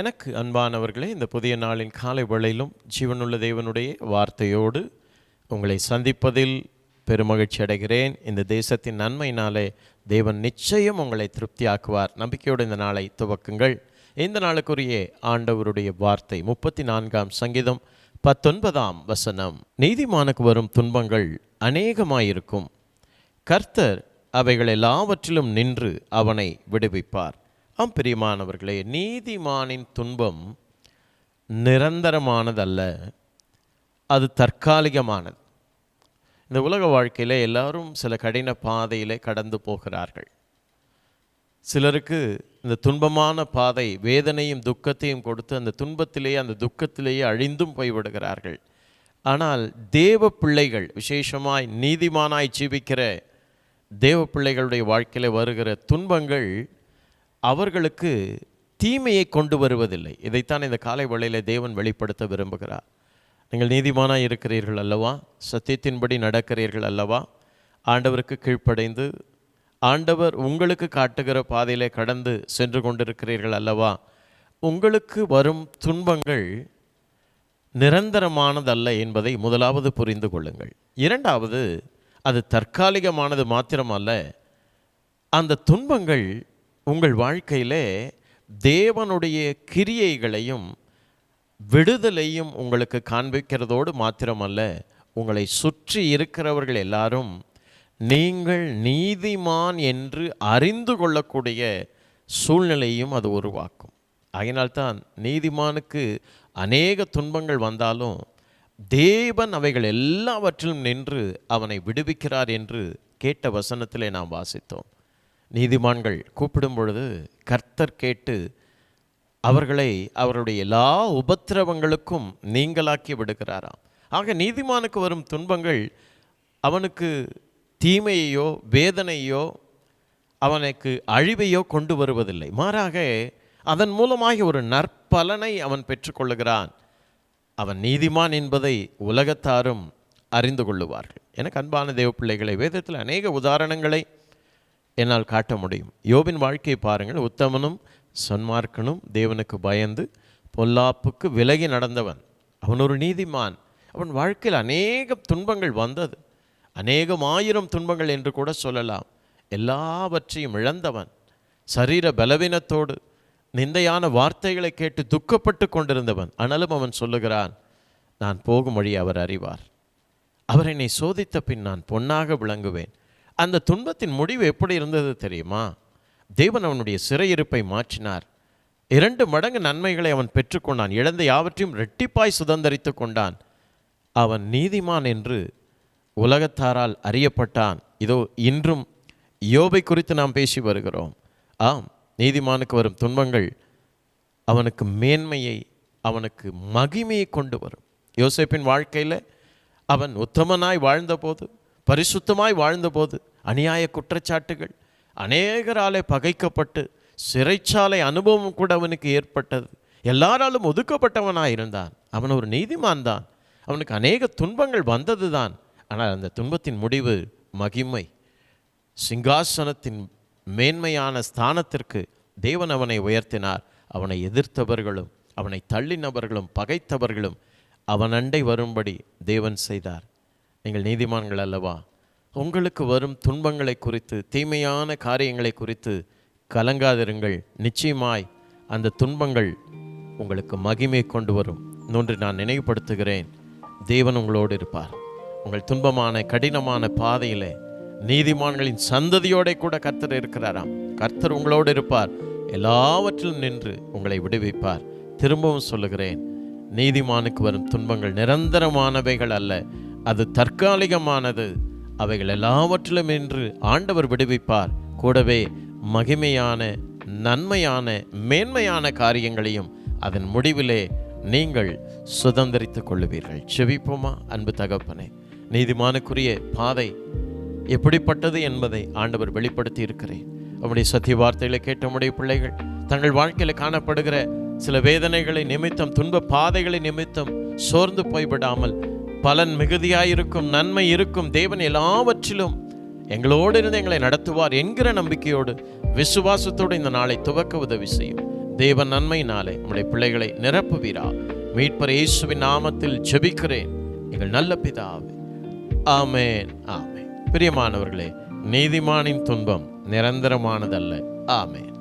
எனக்கு அன்பானவர்களே இந்த புதிய நாளின் காலை வேளையிலும் ஜீவனுள்ள தேவனுடைய வார்த்தையோடு உங்களை சந்திப்பதில் பெருமகிழ்ச்சி அடைகிறேன். இந்த தேசத்தின் நன்மையினாலே தேவன் நிச்சயம் உங்களை திருப்தியாக்குவார். நம்பிக்கையோடு இந்த நாளை துவக்குங்கள். இந்த நாளுக்குரிய ஆண்டவருடைய வார்த்தை முப்பத்தி நான்காம் சங்கீதம் பத்தொன்பதாம் வசனம். நீதிமானுக்கு வரும் துன்பங்கள் அநேகமாயிருக்கும். கர்த்தர் அவைகள் எல்லாவற்றிலும் நின்று அவனை விடுவிப்பார். ஆம் பிரியமானவர்களே நீதிமானின் துன்பம் நிரந்தரமானதல்ல. அது தற்காலிகமானது. இந்த உலக வாழ்க்கையில் எல்லாரும் சில கடின பாதையில் கடந்து போகிறார்கள். சிலருக்கு இந்த துன்பமான பாதை வேதனையும் துக்கத்தையும் கொடுத்து அந்த துன்பத்திலேயே அந்த துக்கத்திலேயே அழிந்தும் போய்விடுகிறார்கள். ஆனால் தேவ பிள்ளைகள் விசேஷமாய் நீதிமானாய் ஜீவிக்கிற தேவ பிள்ளைகளுடைய வாழ்க்கையில் வருகிற துன்பங்கள் அவர்களுக்கு தீமையை கொண்டு வருவதில்லை. இதைத்தான் இந்த காலை வேளையில் தேவன் வெளிப்படுத்த விரும்புகிறார். நீங்கள் நீதிமானாக இருக்கிறீர்கள் அல்லவா? சத்தியத்தின்படி நடக்கிறீர்கள் அல்லவா? ஆண்டவருக்கு கீழ்ப்படைந்து ஆண்டவர் உங்களுக்கு காட்டுகிற பாதையிலே கடந்து சென்று கொண்டிருக்கிறீர்கள் அல்லவா? உங்களுக்கு வரும் துன்பங்கள் நிரந்தரமானதல்ல என்பதை முதலாவது புரிந்து கொள்ளுங்கள். இரண்டாவது அது தற்காலிகமானது மாத்திரமல்ல. அந்த துன்பங்கள் உங்கள் வாழ்க்கையிலே தேவனுடைய கிரியைகளையும் விடுதலையும் உங்களுக்கு காண்பிக்கிறதோடு மாத்திரமல்ல உங்களை சுற்றி இருக்கிறவர்கள் எல்லாரும் நீங்கள் நீதிமான் என்று அறிந்து கொள்ளக்கூடிய சூழ்நிலையும் அது உருவாக்கும். அதனால்தான் நீதிமானுக்கு அநேக துன்பங்கள் வந்தாலும் தேவன் அவைகள் எல்லாவற்றிலும் நின்று அவனை விடுவிக்கிறார் என்று கேட்ட வசனத்திலே நாம் வாசித்தோம். நீதிமான்கள் கூப்பிடும் பொழுது கர்த்தர் கேட்டு அவர்களை அவருடைய எல்லா உபத்திரவங்களுக்கும் நீங்களாக்கி விடுகிறாராம். ஆக நீதிமானுக்கு வரும் துன்பங்கள் அவனுக்கு தீமையையோ வேதனையோ அவனுக்கு அழிவையோ கொண்டு வருவதில்லை. மாறாக அதன் மூலமாக ஒரு நற்பலனை அவன் பெற்றுக்கொள்ளுகிறான். அவன் நீதிமான் என்பதை உலகத்தாரும் அறிந்து கொள்ளுவார்கள். எனக்கு அன்பான தேவ பிள்ளைகளை வேதத்தில் அநேக உதாரணங்களை என்னால் காட்ட முடியும். யோபின் வாழ்க்கையை பாருங்கள். உத்தமனும் சன்மார்க்கனும் தேவனுக்கு பயந்து பொல்லாப்புக்கு விலகி நடந்தவன். அவன் ஒரு நீதிமான். அவன் வாழ்க்கையில் அநேக துன்பங்கள் வந்தது. அநேகம் ஆயிரம் துன்பங்கள் என்று கூட சொல்லலாம். எல்லாவற்றையும் இழந்தவன். சரீர பலவீனத்தோடு நிந்தையான வார்த்தைகளை கேட்டு துக்கப்பட்டு கொண்டிருந்தவன். ஆனாலும் அவன் சொல்லுகிறான் நான் போகும் வழி அவர் அறிவார். அவர் என்னை சோதித்த பின் நான் பொன்னாக விளங்குவேன். அந்த துன்பத்தின் முடிவு எப்படி இருந்தது தெரியுமா? தேவன் அவனுடைய சிறையிருப்பை மாற்றினார். இரண்டு மடங்கு நன்மைகளை அவன் பெற்றுக்கொண்டான். இழந்த யாவற்றையும் ரெட்டிப்பாய் சுதந்தரித்து கொண்டான். அவன் நீதிமான் என்று உலகத்தாரால் அறியப்பட்டான். இதோ இன்றும் யோபை குறித்து நாம் பேசி வருகிறோம். ஆம் நீதிமானுக்கு வரும் துன்பங்கள் அவனுக்கு மேன்மையை அவனுக்கு மகிமையை கொண்டு வரும். யோசேப்பின் வாழ்க்கையில் அவன் உத்தமனாய் வாழ்ந்தபோது பரிசுத்தமாய் வாழ்ந்தபோது அநியாய குற்றச்சாட்டுகள் அநேகராலே பகைக்கப்பட்டு சிறைச்சாலை அனுபவம் கூட அவனுக்கு ஏற்பட்டது. எல்லாராலும் ஒதுக்கப்பட்டவனாக இருந்தான். அவன் ஒரு நீதிமான் தான். அவனுக்கு அநேக துன்பங்கள் வந்தது தான் ஆனால் அந்த துன்பத்தின் முடிவு மகிமை. சிங்காசனத்தின் மேன்மையான ஸ்தானத்திற்கு தேவன் அவனை உயர்த்தினார். அவனை எதிர்த்தவர்களும் அவனை தள்ளினவர்களும் பகைத்தவர்களும் அவன் அண்டை வரும்படி தேவன் செய்தார். நீங்கள் நீதிமான்கள் அல்லவா? உங்களுக்கு வரும் துன்பங்களை குறித்து தீமையான காரியங்களை குறித்து கலங்காதிருங்கள். நிச்சயமாய் அந்த துன்பங்கள் உங்களுக்கு மகிமை கொண்டு வரும். நோன்று நான் நினைவுபடுத்துகிறேன். தேவன் உங்களோடு இருப்பார். உங்கள் துன்பமான கடினமான பாதையிலே நீதிமான்களின் சந்ததியோட கூட கர்த்தர் இருக்கிறாராம். கர்த்தர் உங்களோடு இருப்பார். எல்லாவற்றிலும் நின்று உங்களை விடுவிப்பார். திரும்பவும் சொல்லுகிறேன். நீதிமானுக்கு வரும் துன்பங்கள் நிரந்தரமானவைகள் அல்ல. அது தற்காலிகமானது. அவைகள் எல்லாவற்றிலும் என்று ஆண்டவர் விடுவிப்பார். கூடவே மகிமையான நன்மையான மேன்மையான காரியங்களையும் அதன் முடிவிலே நீங்கள் சுதந்திரித்துக் கொள்ளுவீர்கள். செவிப்போமா அன்பு தகப்பனே நீதிமானுக்குரிய பாதை எப்படிப்பட்டது என்பதை ஆண்டவர் வெளிப்படுத்தி இருக்கிறேன் அவருடைய சத்திய வார்த்தைகளை கேட்ட உடைய பிள்ளைகள் தங்கள் வாழ்க்கையில் காணப்படுகிற சில வேதனைகளை நிமித்தம் துன்ப பாதைகளை நிமித்தம் சோர்ந்து போய்விடாமல் பலன் மிகுதியாயிருக்கும் நன்மை இருக்கும். தேவன் எல்லாவற்றிலும் எங்களோடு இருந்து எங்களை நடத்துவார் என்கிற நம்பிக்கையோடு விசுவாசத்தோடு இந்த நாளை துவக்க உதவி செய்யும். தேவ நன்மையினாலே நம்முடைய பிள்ளைகளை நிரப்புவீரா. மீட்பர் இயேசுவின் நாமத்தில் ஜெபிக்கிறேன். எங்கள் நல்ல பிதாவே. ஆமேன் ஆமென். பிரியமானவர்களே நீதிமானின் துன்பம் நிரந்தரமானதல்ல. ஆமேன்.